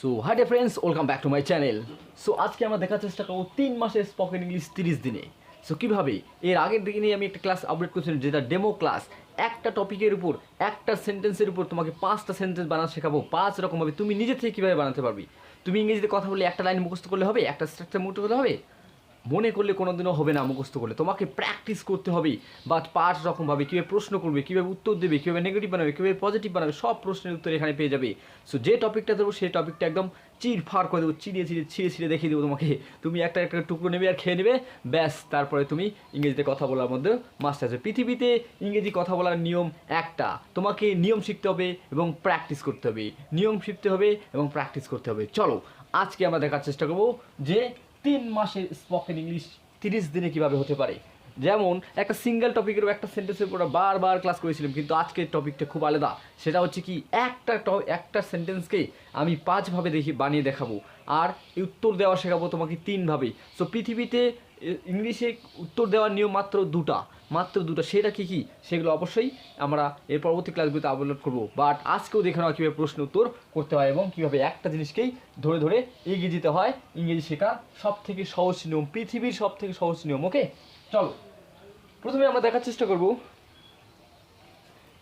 So hi day friends welcome back to my channel so আজকে আমরা দেখার চেষ্টা করব তিন মাসের স্পোকেন ইংলিশ তিরিশ দিনে। সো কীভাবে? এর আগের দিকে নিয়ে আমি একটা ক্লাস আপডেট করেছিলাম, যেটা ডেমো ক্লাস একটা টপিকের উপর, একটা সেন্টেন্সের উপর তোমাকে পাঁচটা সেন্টেন্স বানানো শেখাবো। পাঁচ রকমভাবে তুমি নিজে থেকে কীভাবে বানাতে পারবি? তুমি ইংরেজিতে কথা বলে একটা লাইন মুখস্থ করলে হবে, একটা স্ট্রাকচার মুখস্থ করলে হবে। মনে করলে কোনো দিনও হবে না মুখস্থ করলে। তোমাকে প্র্যাকটিস করতে হবে। বা পাঁচ রকমভাবে কীভাবে প্রশ্ন করবে, কীভাবে উত্তর দেবে, কীভাবে নেগেটিভ বানাবে, কীভাবে পজিটিভ বানাবে, সব প্রশ্নের উত্তর এখানে পেয়ে যাবে। সো যে টপিকটা দেবো সেই টপিকটা একদম চির ফার করে দেবো, চিড়িয়ে চিড়িয়ে, ছিঁড়ে ছিঁড়ে দেখিয়ে দেবো তোমাকে। তুমি একটা একটা টুকরো নেবে আর খেয়ে নেবে, ব্যাস, তারপরে তুমি ইংরেজিতে কথা বলার মধ্যে মাস্টার আছে। পৃথিবীতে ইংরেজি কথা বলার নিয়ম একটা, তোমাকে নিয়ম শিখতে হবে এবং প্র্যাকটিস করতে হবে। নিয়ম শিখতে হবে এবং প্র্যাকটিস করতে হবে। চলো, আজকে আমরা দেখার চেষ্টা করব যে তিন মাসের স্পোকেন ইংলিশ তিরিশ দিনে কীভাবে হতে পারে? যেমন, একটা সিঙ্গেল টপিকের একটা সেন্টেন্সের উপর বারবার ক্লাস করেছিলাম, কিন্তু আজকের টপিকটা খুব আলাদা। সেটা হচ্ছে কি, একটা একটা সেন্টেন্সকে আমি পাঁচভাবে দেখি, বানিয়ে দেখাবো। আর এই উত্তর দেওয়া শেখাবো তোমাকে তিনভাবে। সো পৃথিবীতে ইংলিশে উত্তর দেওয়ার নিয়ম মাত্র দুটা। মাত্র দুটো। সেটা কি কি? সেগুলো অবশ্যই আমরা এর পরবর্তী ক্লাসগুলোতে আপলোড করব। বাট আজকেও দেখে নেওয়া কীভাবে প্রশ্ন উত্তর করতে হয় এবং কীভাবে একটা জিনিসকেই ধরে ধরে এগিয়ে যেতে হয়। ইংরেজি শেখার সব থেকে সহজ নিয়ম, পৃথিবীর সব থেকে সহজ নিয়ম ওকে চলো। প্রথমে আমরা দেখার চেষ্টা করব,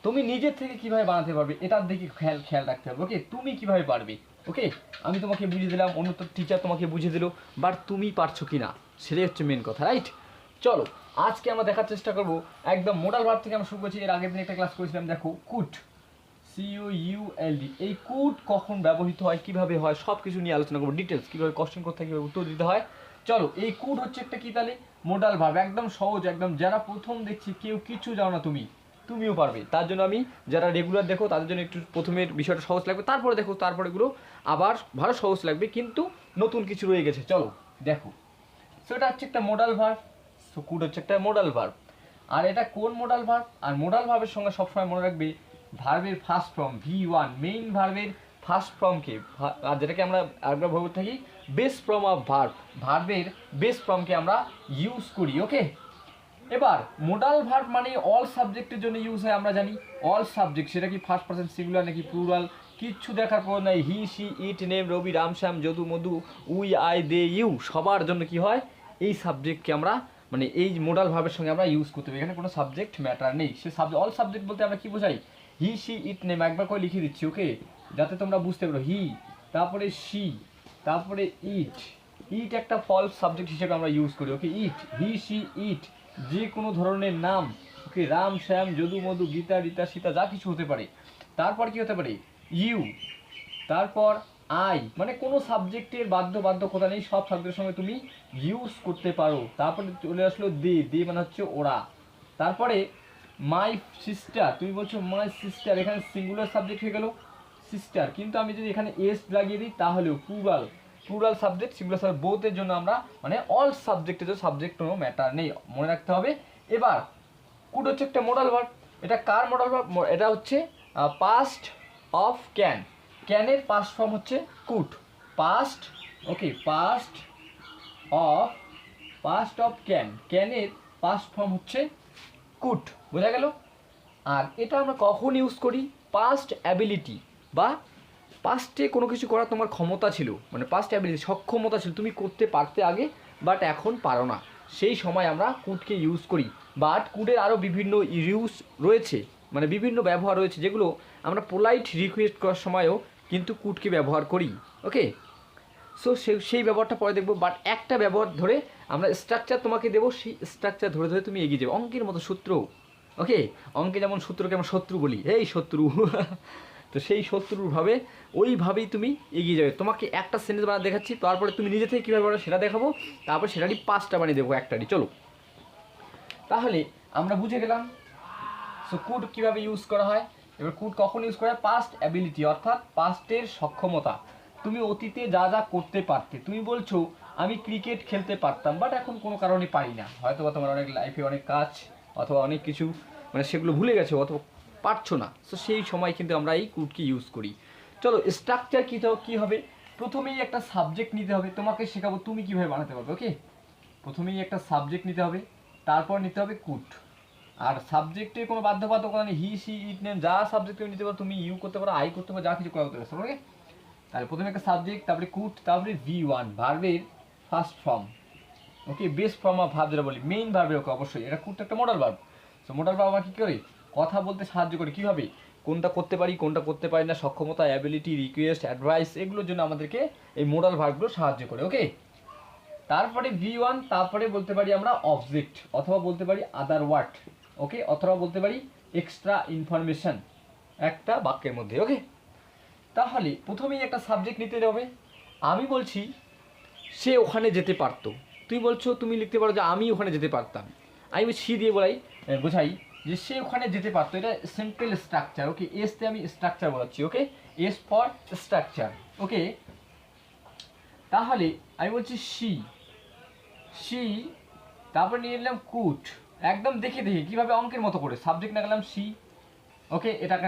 তুমি নিজের থেকে কীভাবে বানাতে পারবে, এটার দিকে খেয়াল খেয়াল রাখতে হবে ওকে তুমি কীভাবে পারবে ওকে আমি তোমাকে বুঝিয়ে দিলাম অন্য টিচার তোমাকে বুঝিয়ে দিল বাট তুমি পারছ কি না সেটাই হচ্ছে মেন কথা রাইট চলো, আজকে আমরা দেখার চেষ্টা করব একদম মোডাল ভার্ব থেকে আমরা শুরু করছি। এর আগের দিন একটা ক্লাস করেছিলাম, দেখো কুট সিও ইউ এল ডি এই কুট কখন ব্যবহৃত হয়, কীভাবে হয় সব কিছু নিয়ে আলোচনা করব ডিটেলস কীভাবে কোশ্চেন করতে হয় কীভাবে উত্তর দিতে হয়। চলো, এই কুট হচ্ছে একটা কি তাহলে? মোডাল ভাব একদম সহজ, একদম যারা প্রথম দেখছি, কেউ কিছু জানো না তুমি, তুমিও পারবে। তার জন্য আমি যারা রেগুলার দেখো, তাদের জন্য একটু প্রথমের বিষয়টা সহজ লাগবে, তারপরে দেখো, তারপরে এগুলো আবার ভালো সহজ লাগবে, কিন্তু নতুন কিছু রয়ে গেছে। চলো, দেখো। সো এটা হচ্ছে একটা মোডাল ভার্ব সো কুড হচ্ছে একটা মোডাল ভার্ব আর এটা কোন মোডাল ভার্ব আর মোডাল ভার্বের সঙ্গে সবসময় মনে রাখবে ভার্বের first form V one main ভার্বের ফার্স্ট ফর্মকে আর যেটাকে আমরা আরেকবার ভাবে থাকি বেস্ট ফর্ম অফ ভার্ব ভার্বের বেস ফর্মকে আমরা ইউজ করি ওকে এবার মোডাল ভার্ব মানে অল সাবজেক্টের জন্য ইউজ হয়, আমরা জানি। অল সাবজেক্ট সেটা কি ফার্স্ট পার্সন সিঙ্গুলার নাকি প্লুরাল কিচ্ছু দেখার পর নাই he she it name Rabi Ramshyam Jadu, Madhu, we, I, they, you, সবার জন্য কি হয়? এই সাবজেক্টকে আমরা মানে এই মোডাল ভাবের সঙ্গে আমরা ইউজ করতে হবে এখানে কোনো সাবজেক্ট ম্যাটার নেই। সে সাবজেক্ট অল সাবজেক্ট বলতে আমরা কি বোঝাই? হি সি ইট নেম একবার করে লিখে দিচ্ছি ওকে যাতে তোমরা বুঝতে পারো। হি তারপরে সি তারপরে ইট ইট একটা ফলস সাবজেক্ট হিসেবে আমরা ইউজ করি ওকে ইট হি সি ইট যে কোনো ধরনের নাম ওকে রাম, শ্যাম, যদু, মধু, গীতা, রীতা, সীতা, যা কিছু হতে পারে। তারপর কি হতে পারে? ইউ তারপর আই মানে কোনো সাবজেক্টের বাধ্য বাধ্যকতা নেই, সব সাবজেক্টের সঙ্গে তুমি ইউজ করতে পারো। তারপরে চলে আসলো দে দে মানে হচ্ছে ওরা। তারপরে মাই সিস্টার তুমি বলছো মাই সিস্টার এখানে সিঙ্গুলার সাবজেক্ট হয়ে গেল। সিস্টার কিন্তু আমি যদি এখানে এস লাগিয়ে দিই, তাহলেও plural plural subject singular subject বোথের জন্য আমরা মানে অল সাবজেক্টের জন্য সাবজেক্ট কোনো ম্যাটার নেই। মনে রাখতে হবে। এবার, কুড হচ্ছে একটা মোডাল ভার্ব এটা কার মোডাল ভার্ব এটা হচ্ছে পাস্ট অফ ক্যান ক্যানের পাস্ট ফর্ম হচ্ছে could past okay past of past of can ক্যানের past form হচ্ছে কুট বোঝা গেল? আর এটা আমরা কখন ইউজ করি? পাস্ট অ্যাবিলিটি বা পাস্টে কোনো কিছু করার তোমার ক্ষমতা ছিল। মানে পাস্ট অ্যাবিলিটি সক্ষমতা ছিল। তুমি করতে পারতে আগে বাট এখন পারো না। সেই সময় আমরা কুটকে ইউজ করি। বাট কুডের আরও বিভিন্ন ইউজ রয়েছে। মানে বিভিন্ন ব্যবহার রয়েছে, যেগুলো আমরা পোলাইট রিকোয়েস্ট করার সময়ও কিন্তু কুটকে ব্যবহার করি ওকে সো, সেই ব্যবহারটা পরে দেখব বাট একটা ব্যবহার ধরে আমরা স্ট্রাকচার তোমাকে দেবো, সেই স্ট্রাকচার ধরে ধরে তুমি এগিয়ে যাবে। অঙ্কের মতো সূত্র ওকে অঙ্কে যেমন সূত্রকে আমরা শত্রু বলি, এই শত্রু। তো সেই শত্রুরভাবে ওইভাবেই তুমি এগিয়ে যাবে। তোমাকে একটা সেন্টেন্স বানা দেখাচ্ছি, তারপরে তুমি নিজে থেকে কীভাবে পারো সেটা দেখাবো, তারপর সেটারই পাঁচটা বানিয়ে দেবো একটারই চলো। তাহলে আমরা বুঝে গেলাম সো কুড কীভাবে ইউজ করা হয়? এবার কুড কখন ইউজ করা? পাস্ট অ্যাবিলিটি অর্থাৎ পাস্টের সক্ষমতা। তুমি অতীতে যা যা করতে পারতে, তুমি বলছো, আমি ক্রিকেট খেলতে পারতাম বাট এখন কোনো কারণে পারি না। হয়তো বা তোমার অনেক লাইফে অনেক কাজ, অথবা অনেক কিছু মানে সেগুলো ভুলে গেছো, অথবা পারছ না। সো সেই সময় কিন্তু আমরা এই কুডকে ইউজ করি। চলো স্ট্রাকচার কী তো, কী হবে? প্রথমেই একটা সাবজেক্ট নিতে হবে, তোমাকে শেখাবো তুমি কীভাবে বানাতে পারবে ওকে প্রথমেই একটা সাবজেক্ট নিতে হবে, তারপর নিতে হবে কুট আর সাবজেক্টে কোনো বাধ্যবাধকতা নেই হি সি ইট নেম যা সাবজেক্ট তুমি নিতে পারো, তুমি ইউ করতে পারো আই করতে পারো, যা কিছু করা হতে পারো ওকে তাহলে প্রথমে একটা সাবজেক্ট তারপরে কুট তারপরে ভি ওয়ান ভার্বের first form okay best form of verb যেটা বলি মেইন ভার্বের ওকে অবশ্যই, এটা কুট একটা modal verb so modal verb আমার কী করে? কথা বলতে সাহায্য করে, কীভাবে? কোনটা করতে পারি, কোনটা করতে পারি না, সক্ষমতা অ্যাবিলিটি রিকোয়েস্ট অ্যাডভাইস এগুলোর জন্য আমাদেরকে এই মোডাল ভার্বগুলো সাহায্য করে ওকে তারপরে ভি ওয়ান তারপরে বলতে পারি আমরা অবজেক্ট অথবা বলতে পারি আদার ওয়ার্ড ওকে অথবা বলতে পারি এক্সট্রা ইনফরমেশন একটা বাক্যের মধ্যে ওকে তাহলে প্রথমেই একটা সাবজেক্ট নিতে হবে। আমি বলছি, সে ওখানে যেতে পারতো। তুই বলছো, তুমি লিখতে পারো যে আমি ওখানে যেতে পারতাম। আমি সি দিয়ে বলাই বোঝাই যে সে ওখানে যেতে পারতো। এটা সিম্পল স্ট্রাকচার ওকে এসতে আমি structure বলাচ্ছি okay S for structure okay তাহলে আমি বলছি, সি সি, তারপর নিয়ে নিলাম কুট একদম দেখে দেখে, কীভাবে অঙ্কের মতো করে। সাবজেক্ট না গেলাম সি ওকে এটাকে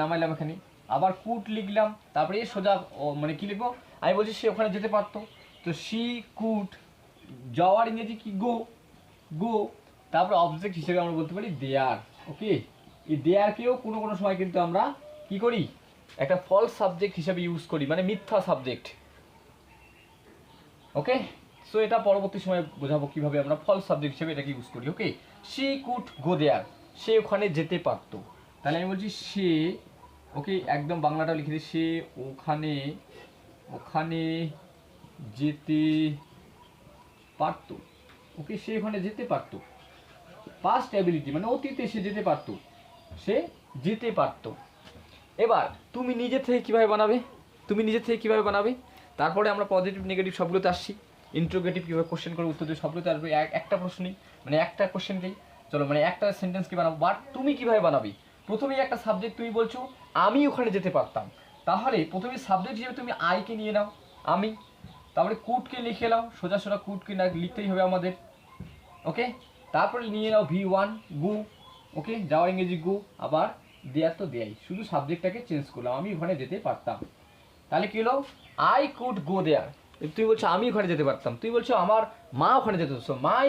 নামাইলাম এখানে। আবার কুট লিখলাম, তারপরে এই সোজা মানে কি লিখব? আমি বলছি সে ওখানে যেতে পারতো। তো সি কুট যাওয়ার ইংরেজি কি? গো গো তারপরে অবজেক্ট হিসেবে আমরা বলতে পারি দেয়ার ওকে এই দেয়ারকেও কোনো কোনো সময় কিন্তু আমরা কি করি? একটা ফলস সাবজেক্ট হিসেবে ইউজ করি মানে মিথ্যা সাবজেক্ট ওকে সো এটা পরবর্তী সময় বোঝাবো কীভাবে আমরা ফলস সাবজেক্ট হিসেবে এটাকে ইউজ করি ওকে সি কুট গো দেয়ার সে ওখানে যেতে পারতো। তাহলে আমি বলছি সে, ওকে একদম বাংলাটা লিখে দিই, সে ওখানে ওখানে যেতে পারতো। ওকে সে ওখানে যেতে পারতো। পাস্ট অ্যাবিলিটি মানে অতীতে সে যেতে পারতো। সে যেতে পারতো। এবার, তুমি নিজে থেকে কীভাবে বানাবে? তুমি নিজে থেকে কীভাবে বানাবে? তারপরে আমরা পজিটিভ নেগেটিভ সবগুলোতে আসছি। ইন্ট্রোগেটিভ কীভাবে কোশ্চেন করে উত্তর দিয়ে সবগুলোতে আসবে। এক- একটা প্রশ্নই মানে একটা কোশ্চেনকেই চলো মানে একটা সেন্টেন্স কি বানাবো। বাট তুমি কীভাবে বানাবি? প্রথমেই একটা সাবজেক্ট তুমি বলছো, আমি ওখানে যেতে পারতাম। তাহলে প্রথমে সাবজেক্ট হিসেবে তুমি আইকে নিয়ে নাও, আমি। তারপরে কুটকে লিখে নাও, সোজা সোজা কুটকে না লিখতেই হবে আমাদের। ওকে তারপরে নিয়ে নাও ভি ওয়ান গু। ওকে যাওয়ার ইংরেজি গু। আবার দেয়ার তো দেয়াই। শুধু সাবজেক্টটাকে চেঞ্জ করলাম, আমি ওখানে যেতে পারতাম। তাহলে কি হলো? আই কুড গো দেয়ার তুই বলছো, আমি ওখানে যেতে পারতাম। তুই বলছো, আমার মা ওখানে যেতে। So my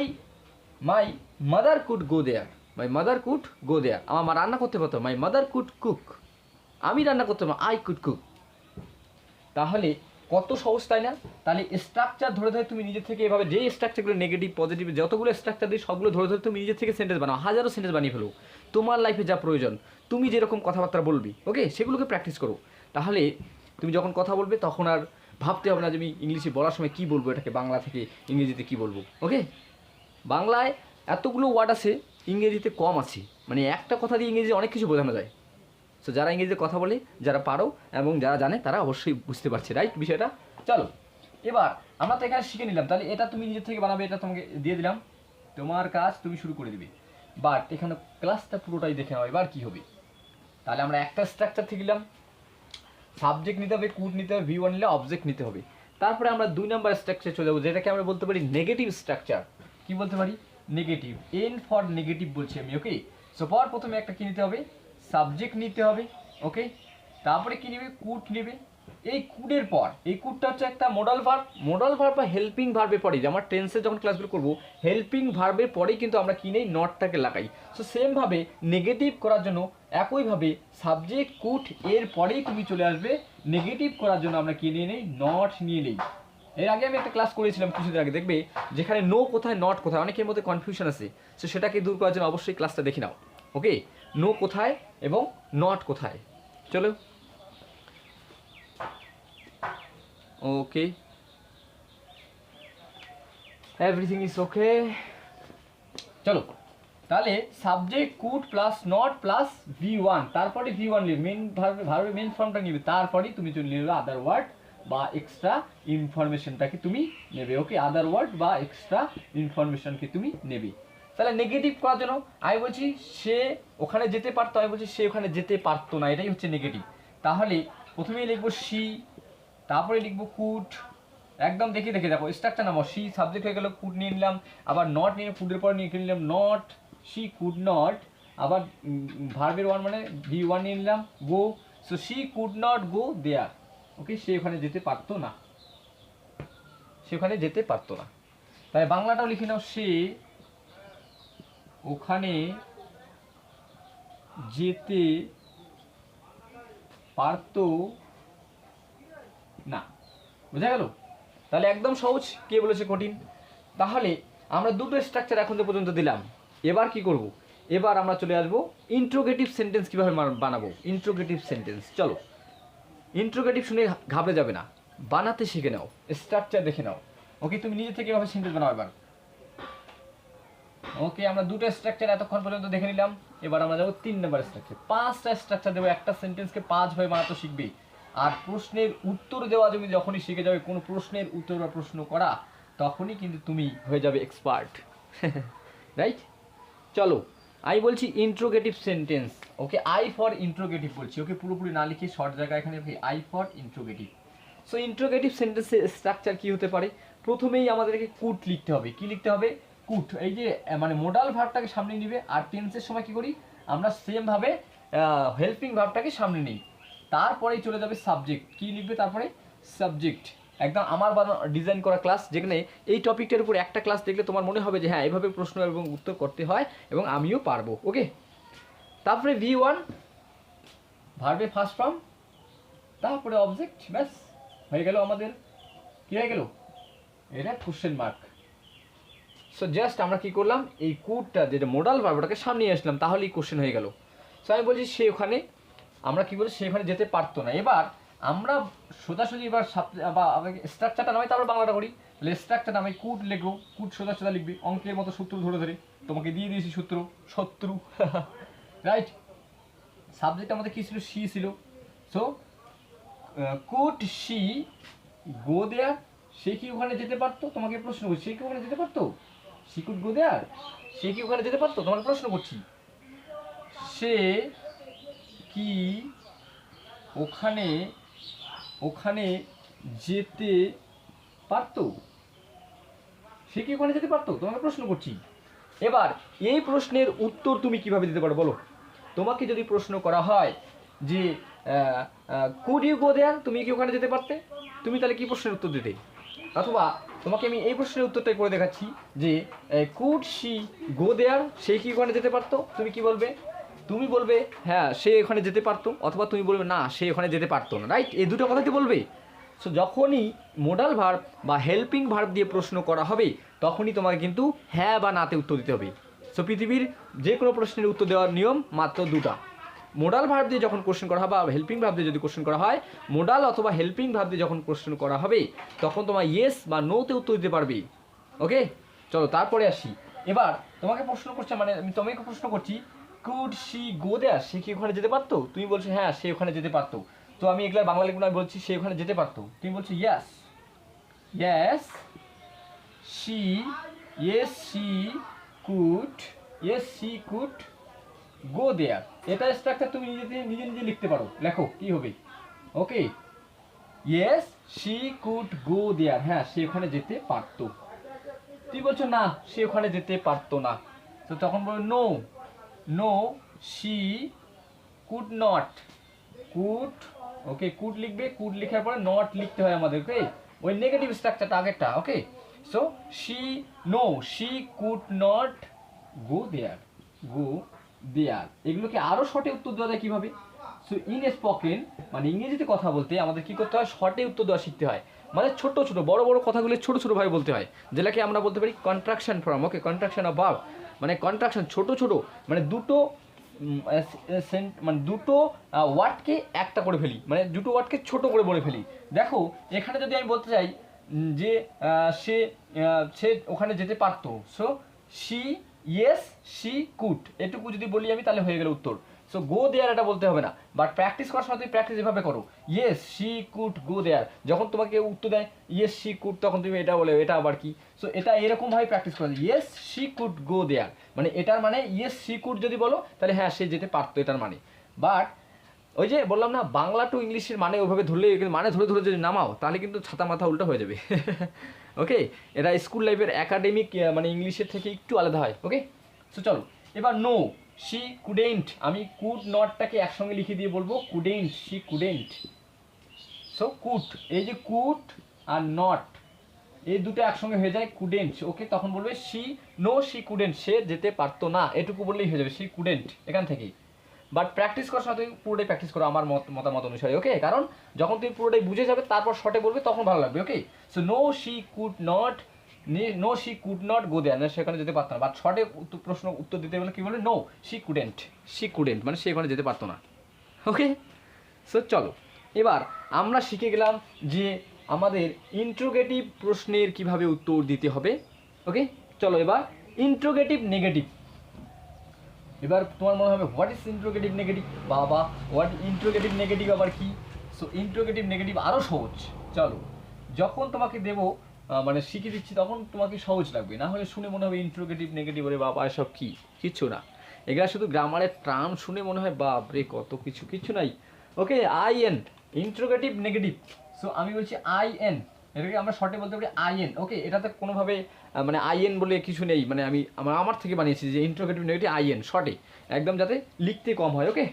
my mother could go there my mother could go there আমার মা রান্না করতে পারতো। মাই মাদার কুড কুক আমি রান্না করতে পারব আই কুড কুক তাহলে কত সহজ তাই না? তাহলে স্ট্রাকচার ধরে ধরে তুমি নিজে থেকে এভাবে, যে স্ট্রাকচারগুলো নেগেটিভ পজিটিভ যতগুলো স্ট্রাকচার দিই, সবগুলো ধরে ধরে তুমি নিজে থেকে সেন্টেন্স বানাও। হাজারো সেন্টেন্স বানিয়ে ফেলো। তোমার লাইফে যা প্রয়োজন, তুমি যেরকম কথাবার্তা বলবি ওকে সেগুলোকে প্র্যাকটিস করো। তাহলে তুমি যখন কথা বলবে, তখন আর ভাবতে হবে না যে আমি ইংলিশে বলার সময় কী বলব, এটাকে বাংলা থেকে ইংরেজিতে কী বলব ওকে বাংলায় এতগুলো ওয়ার্ড আছে, ইংরেজিতে কম আছে। মানে একটা কথা দিয়ে ইংরেজি অনেক কিছু বোঝানো যায়। সো যারা ইংরেজিতে কথা বলে, যারা পারো এবং যারা জানে, তারা অবশ্যই বুঝতে পারছে রাইট বিষয়টা? চলো, এবার আমরা তো এখানে শিখে নিলাম। তাহলে এটা তুমি নিজের থেকে বানাবে, এটা তোমাকে দিয়ে দিলাম। তোমার কাজ তুমি শুরু করে দিবে। বাট এখানে ক্লাসটা পুরোটাই দেখে নাও, এবার কী হবে। তাহলে আমরা একটা স্ট্রাকচার থেকে নিলাম। সাবজেক্ট নিতে হবে কুট নিতে হবে ভি ওয়ান নিলে অবজেক্ট নিতে হবে। তারপরে আমরা দুই নাম্বার স্ট্রাকচার চলে যাব, যেটাকে আমরা বলতে পারি নেগেটিভ স্ট্রাকচার কি বলতে পারি? নেগেটিভ এন ফর নেগেটিভ বলছি আমি ওকে সো পর প্রথমে একটা কি নিতে হবে? সাবজেক্ট নিতে হবে ওকে তারপরে কী নেবে? কুট নেবে। এই কুডের পর, এই কুডটা হচ্ছে একটা মোডাল ভার্ব মোডাল ভার্ব বা হেল্পিং ভার্বে পড়ে যে আমার টেন্সে যখন ক্লাসগুলো করব হেল্পিং ভার্বের পরেই কিন্তু আমরা কি নেই? নটটাকে লাগাই। সো সেমভাবে নেগেটিভ করার জন্য একইভাবে সাবজেক্ট কুট এর পরেই তুমি চলে আসবে নেগেটিভ করার জন্য আমরা কি নিয়ে নেই? নট নিয়ে নেই। এর আগে আমি একটা ক্লাস করেছিলাম কিছুদিন আগে, দেখবে? যেখানে নো কোথায় নট কোথায়, অনেকের মধ্যে কনফিউশন আছে। সো সেটাকে দূর করার জন্য অবশ্যই ক্লাসটা দেখে নাও। ওকে নো কোথায় এবং নট কোথায়। চলো। ওকে এভরিথিং ইজ ওকে চলো। তাহলে subject could plus not plus V one তারপরে ভি ওয়ান নেবে মেন ভার্বে ভার্বে মেন ফর্মটা নেবে। তারপরেই তুমি চলে নেবে আদার ওয়ার্ড বা এক্সট্রা ইনফরমেশনটাকে তুমি নেবে ওকে আদার ওয়ার্ড বা এক্সট্রা ইনফরমেশনকে তুমি নেবে। তাহলে নেগেটিভ করার জন্য আমি বলছি সে ওখানে যেতে পারতো। আমি বলছি সে ওখানে যেতে পারতো না। এটাই হচ্ছে নেগেটিভ তাহলে প্রথমেই লিখব সি তারপরে লিখব কুট একদম দেখে দেখে দেখো স্ট্রাকচার নামো সি সাবজেক্ট হয়ে গেল কুট নিয়ে নিলাম, আবার নট নিয়ে কুডের পরে নিয়ে নিলাম নট সি কুড নট আবার ভার্বের ওয়ান মানে ভি ওয়ান নিয়ে নিলাম go so she could not go there okay সে ওখানে যেতে পারতো না, সে ওখানে যেতে পারতো না, তাই বাংলাটাও লিখে নাও, সে ওখানে যেতে পারতো না। বোঝা গেল? তাহলে একদম সহজ কে বলেছে কঠিন? তাহলে আমরা দুটো স্ট্রাকচার এখন তো পর্যন্ত দিলাম, এবার কি করব? এবার আমরা চলে আসব ইন্ট্রোগেটিভ সেন্টেন্স কীভাবে বানাবো? ইন্ট্রোগেটিভ সেন্টেন্স চলো। ইন্ট্রোগেটিভ শুনে ঘাবড়ে যাবে না। বানাতে শিখে নাও স্ট্রাকচার দেখে নাও। ওকে, তুমি নিজে থেকে এভাবে সেন্টেন্স বানাও এবার। ওকে, আমরা দুটো স্ট্রাকচার এতক্ষণ পর্যন্ত দেখে নিলাম। এবার আমরা যাব তিন নম্বর স্ট্রাকচার পাঁচটা স্ট্রাকচার দেবো, একটা সেন্টেন্সকে পাঁচ পাঁচভাবে বানাতে শিখবে। আর প্রশ্নের উত্তর দেওয়া তুমি যখনই শিখে যাবে, কোনো প্রশ্নের উত্তর বা প্রশ্ন করা, তখনই কিন্তু তুমি হয়ে যাবে এক্সপার্ট রাইট চলো, আমি বলছি interrogative sentence okay I for interrogative বলছি। ওকে পুরোপুরি না লিখে শর্ট জায়গা এখানে okay I for interrogative so interrogative সেন্টেন্সের স্ট্রাকচার কি হতে পারে? প্রথমেই আমাদেরকে কুট লিখতে হবে। কি লিখতে হবে? কুট এই যে মানে মোডাল ভাবটাকে সামনে নিবে, আর টেন্সের সময় কি করি? আমরা সেমভাবে হেল্পিং ভাবটাকে সামনে নিই। তারপরেই চলে যাবে সাবজেক্ট কি লিখবে তারপরে? সাবজেক্ট একদম আমার বানানো ডিজাইন করা ক্লাস যেখানে এই টপিকটার উপর একটা ক্লাস দেখলে তোমার মনে হবে যে হ্যাঁ এভাবে প্রশ্ন এবং উত্তর করতে হয় এবং আমিও পারব ওকে তারপরে ভি ওয়ান ভার্বে ফার্স্ট ফর্ম তারপরে অবজেক্ট ব্যাস, হয়ে গেল আমাদের, কী হয়ে গেল? এটা কোশ্চেন মার্ক সো জাস্ট আমরা কি করলাম? এই কুটটা যেটা মোডাল ভার্ব ওটাকে সামনে আসলাম, তাহলেই কোশ্চেন হয়ে গেল। সো আমি বলছি সে ওখানে আমরা কি বলি সে ওখানে যেতে পারতো না। এবার আমরা সোজাসুজি এবার বা স্ট্রাকচারটা নামাই তারপর বাংলাটা করি। তাহলে স্ট্রাকচার নামাই কুট লিখব কুট সোজা সোজা লিখবি, অঙ্কের মতো সূত্র ধরে ধরে। তোমাকে দিয়ে দিয়েছি সূত্র, শত্রু। রাইট সাবজেক্ট আমাদের কী ছিল? সি ছিল। সো কুট, সি, গো দেয়ার সে কি ওখানে যেতে পারতো? তোমাকে প্রশ্ন করছি, সে কি ওখানে যেতে পারতো? সি কুড গো দেয়ার সে কি ওখানে যেতে পারতো? তোমাকে প্রশ্ন করছি। সে কি ওখানে ওখানে যেতে পারতো? সে কি ওখানে যেতে পারতো? তোমাকে প্রশ্ন করছি। এবার এই প্রশ্নের উত্তর তুমি কীভাবে দিতে পারো বলো? তোমাকে যদি প্রশ্ন করা হয় যে কুড ইউ গো দেয়ার তুমি কি ওখানে যেতে পারতে? তুমি তাহলে কি প্রশ্নের উত্তর দিতে? অথবা তোমাকে আমি এই প্রশ্নের উত্তরটাই করে দেখাচ্ছি যে কুড সি গো দেয়ার সে কি ওখানে যেতে পারতো? তুমি কি বলবে? তুমি বলবে হ্যাঁ সে ওখানে যেতে পারতো, অথবা তুমি বলবে, না, সে ওখানে যেতে পারতো না। রাইট এই দুটো কথা কি বলবে? সো যখনই মোডাল ভার্ব বা হেল্পিং ভার্ব দিয়ে প্রশ্ন করা হবে, তখনই তোমাকে কিন্তু হ্যাঁ বা নাতে উত্তর দিতে হবে। সো পৃথিবীর যে কোনো প্রশ্নের উত্তর দেওয়ার নিয়ম মাত্র দুটা। মোডাল ভার্ব দিয়ে যখন কোশ্চেন করা হবে বা হেল্পিং ভার্ব দিয়ে যদি কোশ্চেন করা হয় মোডাল অথবা হেল্পিং ভার্ব দিয়ে যখন কোশ্চেন করা হবে, তখন তোমার ইয়েস বা নোতে উত্তর দিতে পারবে। ওকে চলো, তারপরে আসি। এবার তোমাকে প্রশ্ন করছে মানে আমি তোমাকে প্রশ্ন করছি কুড সি গো দেয়ার সে কি ওখানে যেতে পারতো? তুমি বলছো হ্যাঁ সে ওখানে যেতে পারতো। তো আমি এগুলা বাংলা লিখব না, বলছি সে ওখানে যেতে পারতো। তুমি বলছো yes yes she yes she could yes she could go there এটা স্ট্রাকচার তুমি নিজে নিজে নিজে লিখতে পারো। লেখো কি হবে? Okay? Yes she could go there হ্যাঁ সে ওখানে যেতে পারতো। তুই বলছো না সে ওখানে যেতে পারতো না। তো তখন বলবে no no she could not could okay could লিখবে কুড লেখার পরে নট লিখতে হয় আমাদের ওকে ওই নেগেটিভ স্ট্রাকচারটা আগেরটা okay so she no she could not go there go there এগুলোকে আরও শর্টে উত্তর দেওয়া যায় কীভাবে? সো ইন স্পোকেন মানে ইংরেজিতে কথা বলতে আমাদের কি করতে হয়? শর্টে উত্তর দেওয়া শিখতে হয়। মানে ছোট ছোট বড় বড় কথাগুলো ছোট ছোট ভাবে বলতে হয়। যেটাকে আমরা বলতে পারি contraction form okay contraction of ভাব মানে কন্ট্রাকশন ছোট ছোট মানে দুটো মানে দুটো ওয়ার্ডকে একটা করে ফেলি মানে দুটো ওয়ার্ডকে ছোট করে বলে ফেলি। দেখো, এখানে যদি আমি বলতে চাই যে সে সে ওখানে যেতে পারতো সো সি ইয়েস সি কুট এটুকু যদি বলি আমি, তাহলে হয়ে গেল উত্তর। সো গো দেয়ার এটা বলতে হবে না। বাট প্র্যাকটিস করার সময় তুমি প্র্যাকটিস এভাবে করো। Yes she could go there যখন তোমাকে উত্তর দেয় ইয়েস সি কুড তখন তুমি এটা বলে, এটা আবার কি? সো এটা এরকমভাবে প্র্যাকটিস করা yes she could go there মানে এটার মানে ইয়েস সি কুড যদি বলো, তাহলে হ্যাঁ সে যেতে পারতো এটার মানে। বাট ওই যে বললাম না, বাংলা টু ইংলিশের মানে ওইভাবে ধরলে মানে ধরে ধরে যদি নামাও, তাহলে কিন্তু ছাতা মাথা উল্টো হয়ে যাবে। ওকে এটা স্কুল লাইফের একাডেমিক মানে ইংলিশের থেকে একটু আলাদা হয়। ওকে সো চলো। এবার নো শি কুডেন্ট আমি কুড নটটাকে একসঙ্গে লিখে দিয়ে বলব কুডেন্ট শি কুডেন্ট সো কুট এই যে কুট আর নট এই দুটো একসঙ্গে হয়ে যায় কুডেন্ট ওকে তখন বলবে শি নো সি কুডেন্ট সে যেতে পারতো না, এটুকু বললেই হয়ে যাবে সি কুডেন্ট এখান থেকেই। বাট প্র্যাকটিস করার সময় তুমি পুরোটাই প্র্যাকটিস করো, আমার মত, মতামত অনুসারে ওকে কারণ যখন তুমি পুরোটাই বুঝে যাবে, তারপর শর্টে বলবে, তখন ভালো লাগবে okay so no she could not no she could not go there সেখানে যেতে পারতো না। বাট শর্টে প্রশ্ন, উত্তর দিতে গেলে কি বলে? No she couldn't she couldn't মানে সে ওখানে যেতে পারতো না। ওকে সো চলো। এবার আমরা শিখে গেলাম যে আমাদের ইন্ট্রোগেটিভ প্রশ্নের কীভাবে উত্তর দিতে হবে। ওকে চলো এবার ইন্ট্রোগেটিভ নেগেটিভ এবার তোমার মনে হবে হোয়াট ইজ ইন্ট্রোগেটিভ নেগেটিভ বাবা হোয়াট ইন্ট্রোগেটিভ নেগেটিভ আবার কি? সো ইন্ট্রোগেটিভ নেগেটিভ আরও সহজ। চলো। যখন তোমাকে দেবো মানে শিখিয়ে দিচ্ছি, তখন তোমাকে সহজ লাগবে। না হলে শুনে মনে হবে ইন্ট্রোগেটিভ নেগেটিভ ওরে বাবা, এসব কি? কিচ্ছু না। এগুলা শুধু গ্রামারের ট্রাম শুনে মনে হয়, বাপ রে, কত কিছু কিছু নাই। Okay I N interrogative negative so আমি বলছি আই এন এটাকে আমরা শর্টে বলতে পারি আই এন ওকে এটাতে কোনোভাবে মানে আই এন বলে কিছু নেই। মানে আমি, আমার আমার থেকে বানিয়েছি যে ইন্ট্রোগেটিভ নেগেটিভ আই এন শর্টে একদম যাতে লিখতে কম হয় okay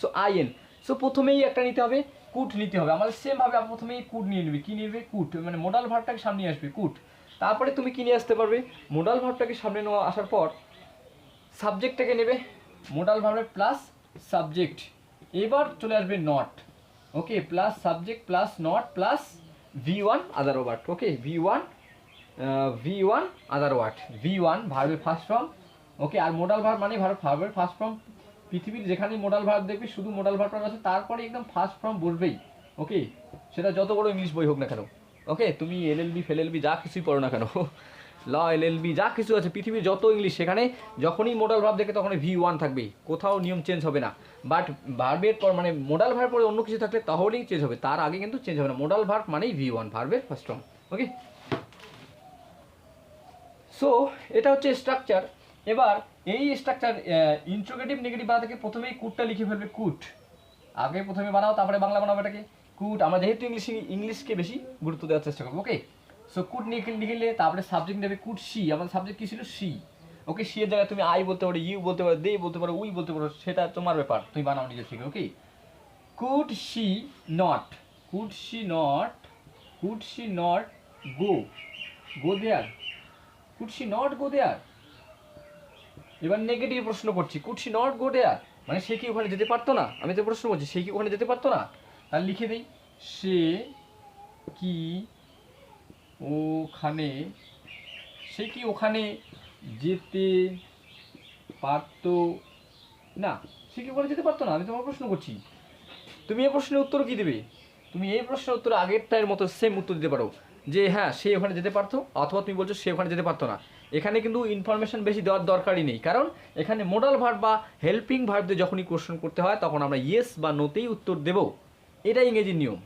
so I N so প্রথমেই একটা নিতে হবে কুট নিতে হবে। আমাদের সেমভাবে প্রথমেই কুট নিয়ে নেবে। কী নিয়ে কুট। মানে মোডাল ভার্বটাকে সামনে আসবে, কুট। তারপরে তুমি কি নিয়ে আসতে পারবে? মোডাল ভার্বটাকে সামনে নেওয়া আসার পর সাবজেক্টটাকে নেবে। মোডাল ভার্বের প্লাস সাবজেক্ট এবার চলে আসবে not okay plus subject plus not plus V one other word okay V one V one other word V one ভার্বের ফার্স্ট ফর্ম ওকে আর মোডাল ভার্ব মানে ভার্ব ভার্বের ফার্স্ট ফর্ম পৃথিবীর যেখানেই মোডাল ভার্ব দেখবি, শুধু মোডাল ভার্ব আছে তারপরে একদম ফার্স্ট ফর্ম বসবেই ওকে সেটা যত বড় ইংলিশ বই হোক না কেন ওকে তুমি এলএলবি ফেলএলবি যা কিছুই পড়ো না কেন ল এল এলএলবি যা কিছু আছে, পৃথিবীর যত ইংলিশ সেখানে যখনই মোডাল ভার্ব দেখে তখনই ভি ওয়ান থাকবে, কোথাও নিয়ম চেঞ্জ হবে না বাট ভার্বের পর মানে মোডাল ভার্ব পরে অন্য কিছু থাকলে তাহলেই চেঞ্জ হবে, তার আগে কিন্তু চেঞ্জ হবে না মোডাল ভার্ব মানেই ভি ওয়ান ভার্বের ফার্স্ট ফর্ম ওকে সো এটা হচ্ছে স্ট্রাকচার এবার এই স্ট্রাকচার ইন্ট্রোগেটিভ নেগেটিভ বানাতে প্রথমেই কুটটা লিখে ফেলবে কুট আগে প্রথমে বানাও, তারপরে বাংলা বানাবো এটাকে। কুট আমরা যেহেতু ইংলিশ ইংলিশকে বেশি গুরুত্ব দেওয়ার চেষ্টা করব ওকে সো কুট নিয়ে লিখলে তারপরে সাবজেক্ট নেবে কুট সি আমাদের সাবজেক্ট কী ছিল? সি ওকে সি এর জায়গায় তুমি আই বলতে পারো ইউ বলতে পারো দে বলতে পারো উই বলতে পারো, সেটা তোমার ব্যাপার, তুমি বানাও নিজের থেকে okay could she not could she not could she not go go there could she not go there এবার নেগেটিভ প্রশ্ন করছি could she not go there মানে সে কি ওখানে যেতে পারতো না? আমি তো প্রশ্ন করছি, সে কি ওখানে যেতে পারতো না? তাহলে লিখে দিই, সে কি ওখানে, সে কি ওখানে যেতে পারতো না? সে কি ওখানে যেতে পারতো না? আমি তোমার প্রশ্ন করছি। তুমি এই প্রশ্নের উত্তর কি দেবে? তুমি এই প্রশ্নের উত্তর আগেরটার মতো সেম উত্তর দিতে পারো, যে হ্যাঁ সে ওখানে যেতে পারতো, অথবা তুমি বলছো সে ওখানে যেতে পারতো না। এখানে কিন্তু ইনফরমেশন বেশি দেওয়ার দরকারই নেই। কারণ এখানে মোডাল ভার্ব বা হেল্পিং ভার্ব দিয়ে যখনই কোশ্চেন করতে হয়, তখন আমরা ইয়েস বা নোতেই উত্তর দেব। এটাই ইংরেজির নিয়ম।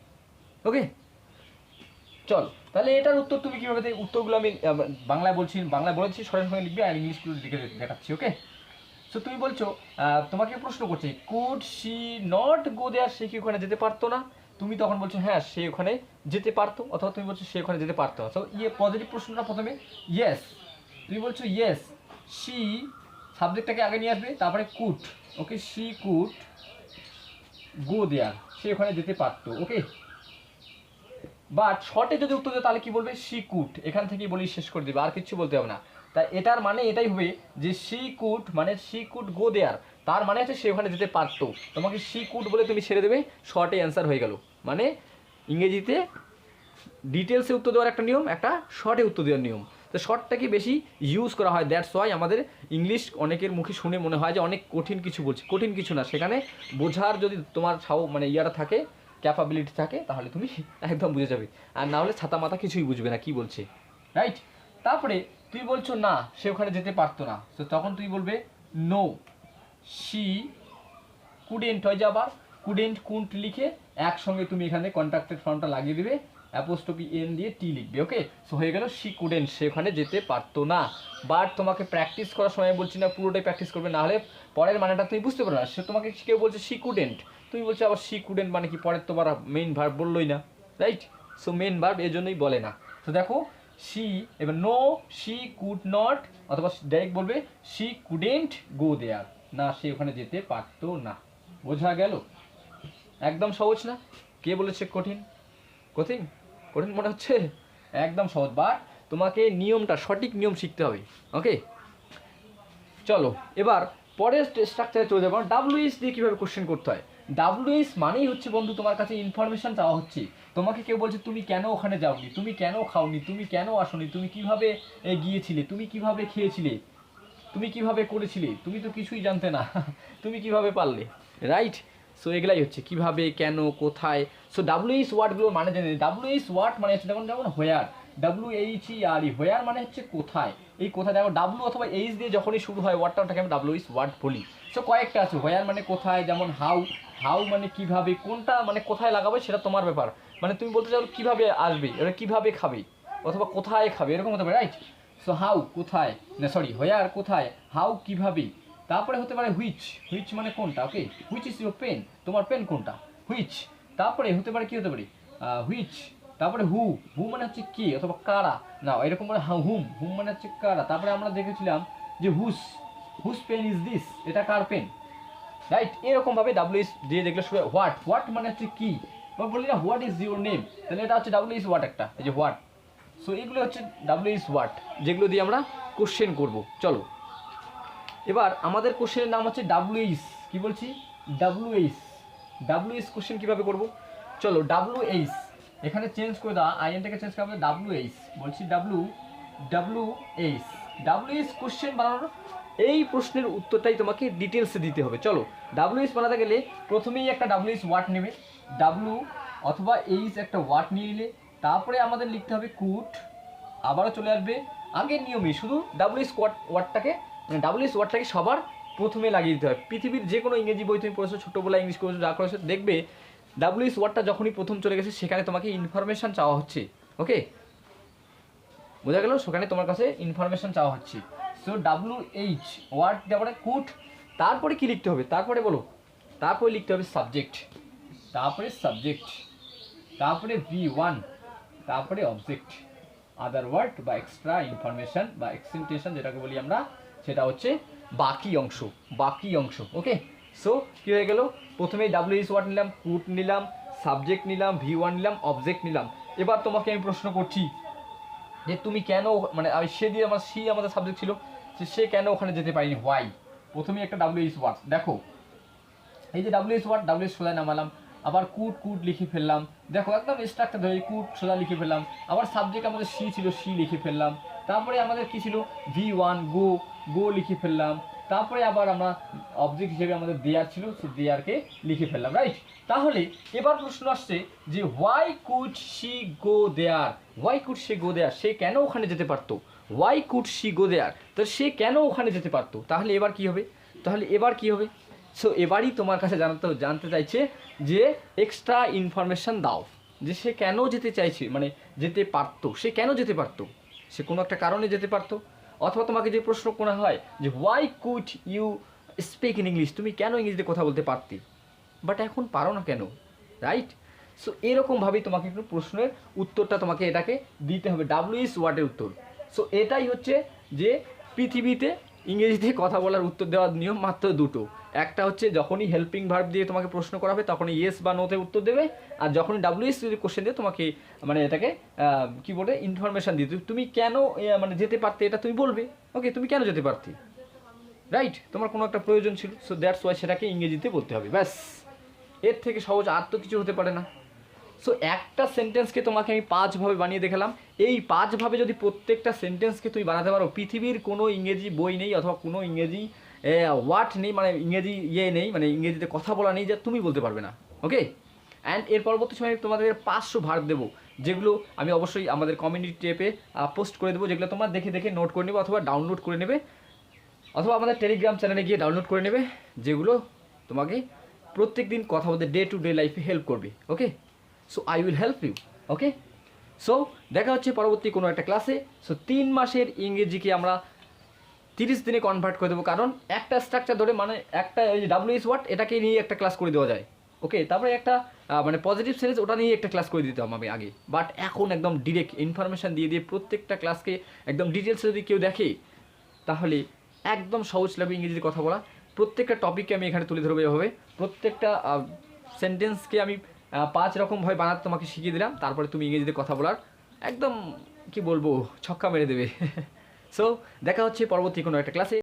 ওকে চল, তাহলে এটার উত্তর তুমি কীভাবে দেবে? উত্তরগুলো আমি বাংলায় বলছি, বাংলায় বলেছি সরাসরি সঙ্গে লিখবে আর ইংলিশগুলো লিখে দেখাচ্ছি ওকে সো তুমি বলছো তোমাকে প্রশ্ন করছে could she not go there সে কি ওখানে যেতে পারতো না? তুমি তখন বলছো হ্যাঁ সে ওখানে যেতে পারতো। অথবা তুমি বলছো, সে ওখানে যেতে পারতো সো ইয়ে পজিটিভ প্রশ্নটা প্রথমে ইয়েস তুমি বলছো ইয়েস শি সাবজেক্টটাকে আগে নিয়ে আসবে, তারপরে কুট ওকে শি কুট গো দেয়ার সে ওখানে যেতে পারতো ওকে বাট শর্টে যদি উত্তর দেয়, তাহলে কি বলবে? সি কুট এখান থেকেই বলি শেষ করে দিবে, আর কিছু বলতে হবে না। তাই এটার মানে এটাই হবে যে সি কুট মানে সি কুট গো দেয়ার তার মানে হচ্ছে সে ওখানে যেতে পারতো। তোমাকে সি কুট বলে তুমি ছেড়ে দেবে শর্টে অ্যান্সার হয়ে গেল। মানে ইংরেজিতে ডিটেলসে উত্তর দেওয়ার একটা নিয়ম, একটা শর্টে উত্তর দেওয়ার নিয়ম। তো শর্টটাকে বেশি ইউজ করা হয়? দ্যাটস ওয়াই আমাদের ইংলিশ অনেকের মুখে শুনে মনে হয় যে অনেক কঠিন কিছু বলছে। কঠিন কিছু না। সেখানে বোঝার যদি তোমার ছাও মানে ইয়াটা থাকে ক্যাপাবিলিটি থাকে, তাহলে তুমি একদম বুঝে যাবে। আর না হলে ছাতা মাথা কিছুই বুঝবে না, কি বলছে? রাইট তারপরে তুই বলছো, না, সে ওখানে যেতে পারতো না। তো তখন তুই বলবে নো শি কুডেন্ট হয়ে যাবার কুডেন্ট কুন্ট লিখে একসঙ্গে তুমি এখানে কন্ট্রাক্টেড ফর্মটা লাগিয়ে দিবে। অ্যাপোস্টপি এন দিয়ে টি লিখবে ওকে সো হয়ে গেল সে ওখানে যেতে পারতো না। বাট তোমাকে প্র্যাকটিস করার সময় বলছি, না, পুরোটাই প্র্যাকটিস করবে, না হলে পরের মানেটা তুমি বুঝতে পারো না। সে তোমাকে কেউ বলছে শি কুডেন্ট তুমি বলছো, আবার শি কুডেন্ট মানে কি পরের তোমার মেইন ভার্ব বললোই না। রাইট সো মেইন ভার্ব এই জন্যই বলে না। তো দেখো শি এবার নো শি কুড নট অথবা ডাইরেক্ট বলবে শি কুডেন্ট গো দেয়ার না, সে ওখানে যেতে পারতো না। বোঝা গেল? একদম সহজ না? কে বলেছে কঠিন? কঠিন? কঠিন মনে হচ্ছে একদম সহজ বাট তোমাকে নিয়মটা, সঠিক নিয়ম শিখতে হবে ওকে চলো, এবার পরের স্ট্রাকচারে চলে যাব। ডাব্লিউএস দিয়ে কীভাবে কোশ্চেন করতে হয়? ডাব্লিউএস মানেই হচ্ছে বন্ধু, তোমার কাছে ইনফরমেশন চাওয়া হচ্ছে। তোমাকে কেউ বলছে, তুমি কেন ওখানে যাওনি? তুমি কেন খাওনি? তুমি কেন আসোনি? তুমি কীভাবে গিয়েছিলে? তুমি কীভাবে খেয়েছিলে? তুমি কীভাবে করেছিলে? তুমি তো কিছুই জানতে না। তুমি কীভাবে পারলে? রাইট সো এগুলাই হচ্ছে, কীভাবে, কেন, কোথায়? সো ডাব্লিউএস ওয়ার্ডগুলোর মানে জেনে ডাব্লিউএস ওয়ার্ড মানে হচ্ছে যেমন যেমন where W H E R E where মানে হচ্ছে কোথায়? এই কোথায়, দেখো ডাব্লু অথবা এইচ দিয়ে যখনই শুরু হয় ওয়ার্ডটা ওটাকে আমি ডাব্লিউএস ওয়ার্ড বলি। সো কয়েকটা আছে হোয়ার মানে কোথায়, যেমন হাউ হাউ মানে কীভাবে, কোনটা মানে কোথায় লাগাবে সেটা তোমার ব্যাপার। মানে তুমি বলতে চাও কীভাবে আসবে এটা কীভাবে খাবে, অথবা কোথায় খাবে, এরকম হতে পারে রাইট সো হাউ কোথায়? না সরি হোয়ার কোথায়? হাউ কীভাবে? তারপরে হতে পারে হুইচ হুইচ মানে কোনটা? Okay which is your pen তোমার পেন কোনটা? হুইচ তারপরে হতে পারে কি হতে পারে? হুইচ তারপরে হু হু মানে হচ্ছে কে? অথবা কারা? না এরকম মানে হুম হুম মানে হচ্ছে কারা? তারপরে আমরা দেখেছিলাম যে হুস হুস পেন ইজ দিস এটা কার পেন রাইট এরকমভাবে ডাব্লিউএস দিয়ে দেখলে শুরু হোয়াট হোয়াট মানে হচ্ছে কি? বা বলি না হোয়াট ইজ ইউর নেম তাহলে এটা হচ্ছে ডাব্লিউ ইস হোয়াট একটা, এই যে হোয়াট সো এগুলো হচ্ছে ডাব্লিউ ইস ওয়ার্ড যেগুলো দিয়ে আমরা কোশ্চেন করব। চলো। এবার আমাদের কোশ্চেনের নাম হচ্ছে ডাব্লিউএস কি বলছি? ডাব্লিউএস ডাব্লিউএস কোশ্চেন কীভাবে করব? চলো ডাব্লিউএস এখানে চেঞ্জ করে দাও আইএনটাকে চেঞ্জ করা হবে ডাব্লিউএস বলছি ডাব্লিউ ডাব্লিউএস ডাব্লিউএস কোশ্চেন বানানোর এই প্রশ্নের উত্তরটাই তোমাকে ডিটেলসে দিতে হবে। চলো ডাব্লিউএস বানাতে গেলে প্রথমেই একটা ডাব্লিউএস ওয়ার্ড নেবে ডাব্লিউ অথবা এইচ একটা ওয়ার্ড নিয়ে নিলে, তারপরে আমাদের লিখতে হবে কুট আবারও চলে আসবে আগের নিয়মে, শুধু ডাব্লিউএস ওয়ার্ডটাকে মানে ডাব্লিউএস ওয়ার্ডটাকে সবার প্রথমে লাগিয়ে দিতে হয়। পৃথিবীর যে কোনো ইংরেজি বই তুমি পড়েছো ছোটোবেলা ইংলিশ করেছ, যা করেছ, দেখবে ডাব্লিউএস ওয়ার্ডটা যখনই প্রথম চলে গেছে, সেখানে তোমাকে ইনফরমেশন চাওয়া হচ্ছে ওকে বোঝা গেল? সেখানে তোমার কাছে ইনফরমেশন চাওয়া হচ্ছে। সো ডাব্লিউ এইচ ওয়ার্ড তারপরে কুট তারপরে কি লিখতে হবে? তারপরে বলো। তারপরে লিখতে হবে সাবজেক্ট তারপরে সাবজেক্ট তারপরে ভি ওয়ান তারপরে অবজেক্ট আদার ওয়ার্ড বা এক্সট্রা ইনফরমেশন বা এক্সেন্টেশন যেটাকে বলি আমরা সেটা হচ্ছে বাকি অংশ বাকি অংশ ওকে সো কী হয়ে গেল? প্রথমে ডাব্লিউএস ওয়ার্ড নিলাম কুট নিলাম সাবজেক্ট নিলাম ভি ওয়ান নিলাম অবজেক্ট নিলাম। এবার তোমাকে আমি প্রশ্ন করছি যে তুমি কেন মানে আমি সে দিয়ে আমার, সি আমাদের সাবজেক্ট ছিল, যে সে কেন ওখানে যেতে পারিনি হোয়াই প্রথমেই একটা ডাব্লিউএস ওয়ার্ড দেখো। এই যে ডাব্লিউ ডাব্লিউএস ওয়ার্ড ডাব্লিউএস সোজা নামালাম আবার কুট কুট লিখে ফেললাম। দেখো, একদম স্ট্রাকচার ধরে কুট সোজা লিখে ফেললাম। আবার সাবজেক্ট আমাদের সি ছিল, সি লিখে ফেললাম। তারপরে আমাদের কি ছিল? ভি ওয়ান গো গো লিখে ফেললাম। তারপরে আবার আমরা অবজেক্ট হিসেবে আমাদের দেয়ার ছিল, সে দেয়ারকে লিখে ফেললাম রাইট তাহলে এবার প্রশ্ন আসছে যে why could she go there why could she go there সে কেন ওখানে যেতে পারতো? Why could she go there তো সে কেন ওখানে যেতে পারতো? তাহলে এবার কি হবে? তাহলে এবার কি হবে? সো এবারই তোমার কাছে জানতে জানতে চাইছে যে এক্সট্রা ইনফরমেশন দাও। যে সে কেন যেতে চাইছে মানে যেতে পারতো, সে কেন যেতে পারতো? সে কোনো একটা কারণে যেতে পারতো? অথবা তোমাকে যে প্রশ্ন করা হয় যে why could you speak in English তুমি কেন ইংরেজিতে কথা বলতে পারতে? বাট এখন পারো না কেন? রাইট সো এরকমভাবেই তোমাকে একটু প্রশ্নের উত্তরটা তোমাকে এটাকে দিতে হবে। ডাব্লিউএস ওয়ার্ডের উত্তর। সো এটাই হচ্ছে যে পৃথিবীতে ইংরেজিতে কথা বলার উত্তর দেওয়ার নিয়ম মাত্র দুটো। একটা হচ্ছে যখনই হেল্পিং ভার্ব দিয়ে তোমাকে প্রশ্ন করা হবে, তখনই ইয়েস বা নোতে উত্তর দেবে। আর যখনই ডাব্লিউএস যদি কোশ্চেন দিয়ে, তোমাকে মানে এটাকে কি বলে ইনফরমেশন দেবে। তুমি কেন মানে যেতে পারতে, এটা তুমি বলবে। ওকে তুমি কেন যেতে পারতে? রাইট তোমার কোনো একটা প্রয়োজন ছিল। সো দ্যাটস ওয়াই সেটাকে ইংরেজিতে বলতে হবে। ব্যাস। এর থেকে সহজ আর তো কিছু হতে পারে না। সো একটা সেন্টেন্সকে তোমাকে আমি পাঁচভাবে বানিয়ে দেখালাম। এই পাঁচভাবে যদি প্রত্যেকটা সেন্টেন্সকে তুমি বানাতে পারো, পৃথিবীর কোনো ইংরেজি বই নেই অথবা কোনো ইংরেজি ওয়ার্ড নেই মানে ইংরেজি ইয়ে নেই মানে ইংরেজিতে কথা বলা নেই যা তুমি বলতে পারবে না ওকে অ্যান্ড এর পরবর্তী সময় আমি তোমাদের পাঁচশো ভার দেবো, যেগুলো আমি অবশ্যই আমাদের কমিউনিটি টেপে পোস্ট করে দেবো, যেগুলো তোমরা দেখে দেখে নোট করে নেবে অথবা ডাউনলোড করে নেবে, অথবা আমাদের টেলিগ্রাম চ্যানেলে গিয়ে ডাউনলোড করে নেবে, যেগুলো তোমাকে প্রত্যেক দিন কথা বলতে ডে টু ডে লাইফে হেল্প করবে okay so I will help you okay so দেখা হচ্ছে পরবর্তী কোনো একটা ক্লাসে সো তিন মাসের ইংরেজিকে আমরা তিরিশ দিনে কনভার্ট করে দেবো। কারণ একটা স্ট্রাকচার ধরে মানে একটা ওই ডাব্লিউএস ওয়ার্ড এটাকে নিয়ে একটা ক্লাস করে দেওয়া যায় ওকে তারপরে একটা মানে পজিটিভ সেন্স ওটা নিয়ে একটা ক্লাস করে দিতাম আমি আগে। বাট এখন একদম ডিরেক্ট ইনফরমেশান দিয়ে দিয়ে প্রত্যেকটা ক্লাসকে একদম ডিটেলসে যদি কেউ দেখে, তাহলে একদম সহজ লাগবে ইংরেজিতে কথা বলা। প্রত্যেকটা টপিককে আমি এখানে তুলে ধরবো এভাবে। প্রত্যেকটা সেন্টেন্সকে আমি পাঁচ রকম রকমভাবে বানাতে তোমাকে শিখিয়ে দিলাম, তারপরে তুমি ইংরেজিতে কথা বলার একদম, কি বলব, ছক্কা মেরে দেবে। সো দেখা হচ্ছে পরবর্তী কোনো একটা ক্লাসে